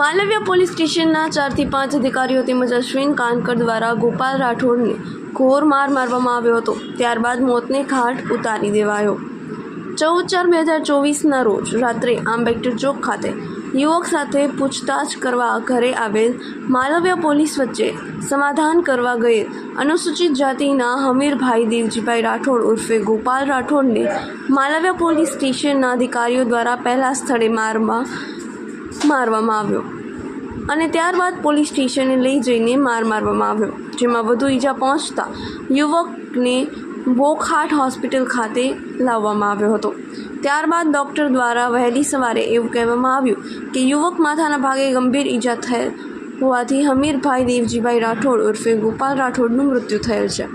માલવ્ય police સ્ટેશનના ચારથી પાંચ અધિકારીઓ તેમજ અશ્વિન કાનકર દ્વારા ગોપાલ રાઠોડને ઘોર માર મારવામાં આવ્યો હતો. ત્યારબાદ મોતને ઘાટ ઉતારી દેવાયો. ચૌદ ચાર બે હજાર ચોવીસના રોજ રાત્રે આંબેડકર ચોક ખાતે યુવક સાથે પૂછતાછ કરવા ઘરે આવેલ માલવ્ય પોલીસ વચ્ચે સમાધાન કરવા ગયેલ અનુસૂચિત જાતિના હમીરભાઈ દેવજીભાઈ રાઠોડ ઉર્ફે ગોપાલ રાઠોડને માલવ્ય પોલીસ સ્ટેશનના અધિકારીઓ દ્વારા પહેલા સ્થળે મારમાં મારવામાં આવ્યો. અને ત્યારબાદ પોલીસ સ્ટેશને લઈ જઈને માર મારવામાં આવ્યો, જેમાં વધુ ઈજા પહોંચતા યુવકને બોખાટ હોસ્પિટલ ખાતે લાવવામાં આવ્યો હતો. ત્યારબાદ ડૉક્ટર દ્વારા વહેલી સવારે એવું કહેવામાં આવ્યું કે યુવક માથાના ભાગે ગંભીર ઈજા થયેલ હોવાથી હમીરભાઈ દેવજીભાઈ રાઠોડ ઉર્ફે ગોપાલ રાઠોડનું મૃત્યુ થયેલ છે.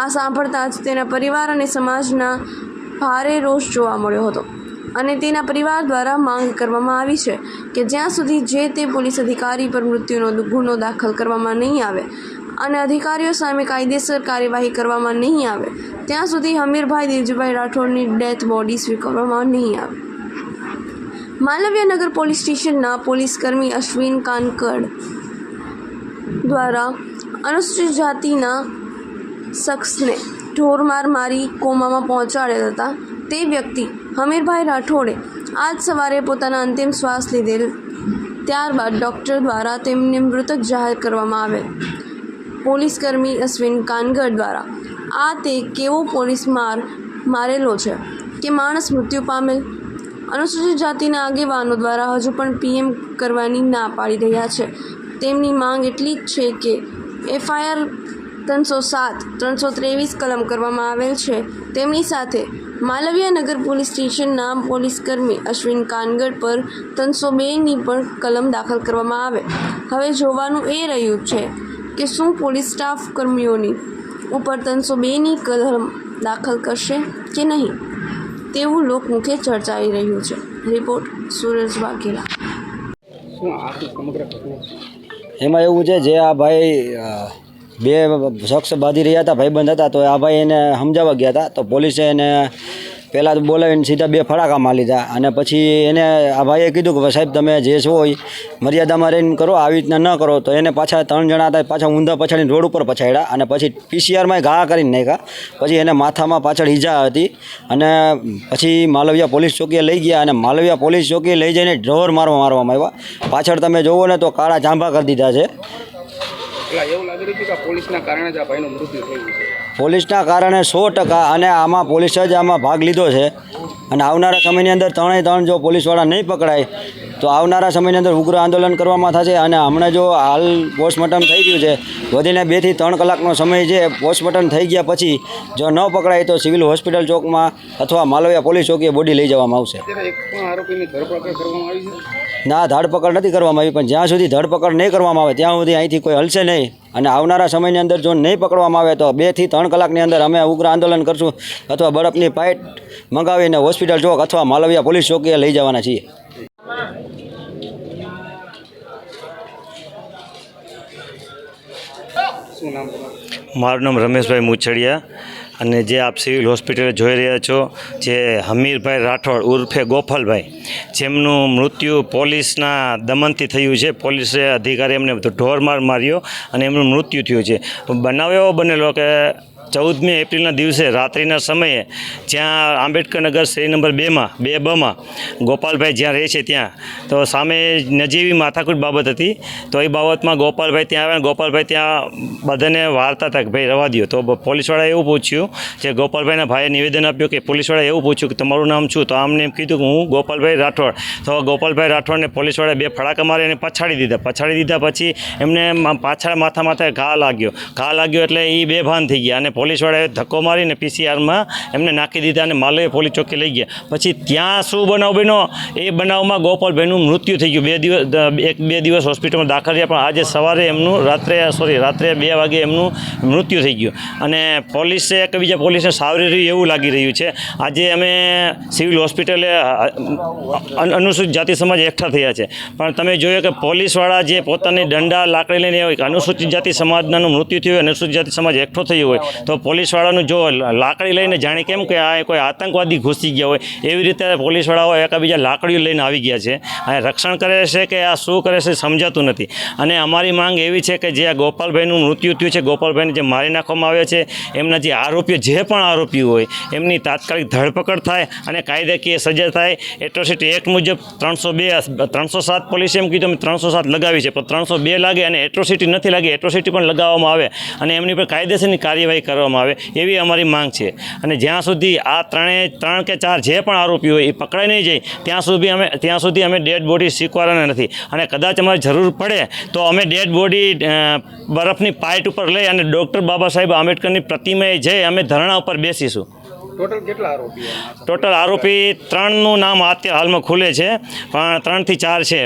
આ સાંભળતા જ તેના પરિવાર અને સમાજના ભારે રોષ જોવા મળ્યો હતો. અને તેના પરિવાર દ્વારા માંગ કરવામાં આવી છે કે જ્યાં સુધી જે તે પોલીસ અધિકારી પર મૃત્યુનો ગુનો દાખલ કરવામાં નહીં આવે અને અધિકારીઓ સામે કાયદેસર કાર્યવાહી કરવામાં નહીં આવે, ત્યાં સુધી હમીરભાઈ દેવજીભાઈ રાઠોડની ડેથ બોડી સ્વીકારવામાં નહીં આવે. માલવ્યનગર પોલીસ સ્ટેશનના પોલીસકર્મી અશ્વિન કાનકડ દ્વારા અનુસૂચિત જાતિના શખ્સને ઢોરમાર મારી કોમામાં પહોંચાડેલ હતા. તે વ્યક્તિ હમીરભાઈ રાઠોડે આજ સવારે પોતાના અંતિમ શ્વાસ લીધેલ. ત્યારબાદ ડૉક્ટર દ્વારા તેમને મૃતક જાહેર કરવામાં આવેલ. પોલીસકર્મી અશ્વિન કાનગર દ્વારા આ તે કેવો પોલીસ માર મારેલો છે કે માણસ મૃત્યુ પામેલ? અનુસૂચિત જાતિના આગેવાનો દ્વારા હજુ પણ પીએમ કરવાની ના પાડી રહ્યા છે. તેમની માંગ એટલી જ છે કે એફઆઈઆર ત્રણસો સાત ત્રણસો ત્રેવીસ કલમ કરવામાં આવેલ છે. તેમની સાથે માલવીય નગર પોલીસ સ્ટેશનના પોલીસકર્મી અશ્વિન કાનગડ પર ત્રણસો બેની પણ કલમ દાખલ કરવામાં આવે. હવે જોવાનું એ રહ્યું છે કે શું પોલીસ સ્ટાફ કર્મીઓની ઉપર ત્રણસો બેની કલમ દાખલ કરશે કે નહીં? તેવું લોકમુખે ચર્ચાઈ રહ્યું છે. રિપોર્ટ સુરજ વાઘેલા? એમાં એવું છે જે આ ભાઈ બે શખ્સ બાંધી રહ્યા હતા, ભાઈબંધ હતા, તો આ ભાઈ એને સમજાવવા ગયા હતા. તો પોલીસે એને પહેલાં તો બોલાવીને સીધા બે ફડાકા મારી લીધા અને પછી એને આ ભાઈએ કીધું કે સાહેબ, તમે જે છો એ મર્યાદામાં રહીને કરો, આવી રીતના ન કરો. તો એને પાછા ત્રણ જણા હતા, પાછા ઊંધા પછાડીને રોડ ઉપર પછાડ્યા અને પછી પીસીઆરમાં ઘા કરીને નાખ્યા. પછી એને માથામાં પાછળ ઈજા હતી અને પછી માલવિયા પોલીસ ચોકીએ લઈ ગયા અને માલવિયા પોલીસ ચોકીએ લઈ જઈને ઢોર મારવા મારવામાં આવ્યા. પાછળ તમે જોવો ને તો કાળા જાંભા કરી દીધા છે. પોલીસના કારણે સો ટકા અને આમાં પોલીસ જ આમાં ભાગ લીધો છે. અને આવનારા સમયની અંદર ત્રણેય ત્રણ જો પોલીસવાળા નહીં પકડાય, તો આવનારા સમયની અંદર ઉગ્ર આંદોલન કરવામાં થશે. અને હમણાં જો હાલ પોસ્ટમોર્ટમ થઈ ગયું છે વધીને બેથી ત્રણ કલાકનો સમય છે પોસ્ટમોર્ટમ થઈ ગયા પછી જો ન પકડાય તો સિવિલ હોસ્પિટલ ચોકમાં અથવા માલવિયા પોલીસ ચોકીએ બોડી લઈ જવામાં આવશે. ના ધરપકડ નથી કરવામાં આવી પણ જ્યાં સુધી ધરપકડ નહીં કરવામાં આવે ત્યાં સુધી અહીંથી કોઈ હલશે નહીં. અને આવનારા સમયની અંદર જો નહીં પકડવામાં આવે તો બેથી ત્રણ કલાકની અંદર અમે ઉગ્ર આંદોલન કરશું અથવા બરફની પાઇટ મંગાવીને હોસ્પિટલ ચોક અથવા માલવિયા પોલીસ ચોકીએ લઈ જવાના છીએ. શું નામ મારું નામ રમેશભાઈ મુછડિયા અને જે આપ સિવિલ હોસ્પિટલે જોઈ રહ્યા છો, જે હમીરભાઈ રાઠોડ ઉર્ફે ગોફલભાઈ જેમનું મૃત્યુ પોલીસના દમનથી થયું છે. પોલીસે અધિકારી એમને ઢોર માર માર્યો અને એમનું મૃત્યુ થયું છે. બનાવ એવો બનેલો કે ચૌદમી એપ્રિલના દિવસે રાત્રિના સમયે જ્યાં આંબેડકર નગર શ્રેણી નંબર બેમાં બે બમાં ગોપાલભાઈ જ્યાં રહે છે ત્યાં, તો સામે નજીવી માથાકૂટ બાબત હતી. તો એ બાબતમાં ગોપાલભાઈ ત્યાં આવ્યા ગોપાલભાઈ ત્યાં બધાને વાર્તા હતા કે ભાઈ, રવા દો તો પોલીસવાળાએ એવું પૂછ્યું કે ગોપાલભાઈના ભાઈએ નિવેદન આપ્યું કે પોલીસવાળાએ એવું પૂછ્યું કે, તમારું નામ શું? તો આમને એમ કીધું કે, હું ગોપાલભાઈ રાઠોડ. તો ગોપાલભાઈ રાઠોડને પોલીસવાળાએ બે ફડાકા મારી અને પછાડી દીધા. પછાડી દીધા પછી એમને પાછળ માથા માથે ઘા લાગ્યો. ઘા લાગ્યો એટલે એ બેભાન થઈ ગયા અને પોલીસવાળાએ ધક્કો મારીને પીસીઆરમાં એમને નાખી દીધા અને માલવે પોલીસ ચોકી લઈ ગયા. પછી ત્યાં શું બનાવ બન્યો? એ બનાવમાં ગોપાલભાઈનું મૃત્યુ થઈ ગયું. બે દિવસ એક, બે દિવસ હોસ્પિટલમાં દાખલ રહ્યા, પણ આજે સવારે એમનું રાત્રે, સોરી, રાત્રે બે વાગે એમનું મૃત્યુ થઈ ગયું. અને પોલીસે એકબીજા પોલીસને સાવરી રહ્યું, એવું લાગી રહ્યું છે. આજે અમે સિવિલ હોસ્પિટલે અન- અનુસૂચિત જાતિ સમાજ એકઠા થયા છે. પણ તમે જોયું કે પોલીસવાળા જે પોતાની દંડા, લાકડી લઈને અનુસૂચિત જાતિ સમાજનાનું મૃત્યુ થયું હોય, અનુસૂચિત જાતિ સમાજ એકઠો થયો હોય તો પોલીસવાળાનું જો લાકડી લઈને જાણે કેમ કે આ કોઈ આતંકવાદી ઘૂસી ગયા હોય, એવી રીતે પોલીસવાળાઓ એકાબીજા લાકડીઓ લઈને આવી ગયા છે. અને રક્ષણ કરે છે કે આ શું કરે છે સમજાતું નથી. અને અમારી માંગ એવી છે કે જે આ ગોપાલભાઈનું મૃત્યુ થયું છે, ગોપાલભાઈને જે મારી નાખવામાં આવ્યા છે, એમના જે આરોપીઓ, જે પણ આરોપીઓ હોય, એમની તાત્કાલિક ધરપકડ થાય અને કાયદાકીય સજા થાય. એટ્રોસિટી એક્ટ મુજબ ત્રણસો બે, ત્રણસો સાત પોલીસે એમ કીધું, અમે ત્રણસો સાત લગાવી છે, પણ ત્રણસો બે લાગે અને એટ્રોસિટી નથી લાગી, એટ્રોસિટી પણ લગાવવામાં આવે અને એમની પર કાયદેસરની કાર્યવાહી કરવામાં આવે એવી અમારી માંગ છે. અને જ્યાં સુધી આ ત્રણે ત્રણ કે ચાર જે પણ આરોપી હોય એ પકડાઈ નહીં જાય ત્યાં સુધી અમે ત્યાં સુધી અમે ડેડ બોડી સ્વીકારવાના નથી. અને કદાચ અમારે જરૂર પડે તો અમે ડેડ બોડી બરફની પાઇટ ઉપર લઈ અને ડૉક્ટર બાબા સાહેબ આંબેડકરની પ્રતિમાએ જઈ અમે ધરણા ઉપર બેસીશું. ટોટલ કેટલા આરોપી ટોટલ આરોપી ત્રણનું નામ અત્યારે હાલમાં ખુલે છે પણ ત્રણથી ચાર છે.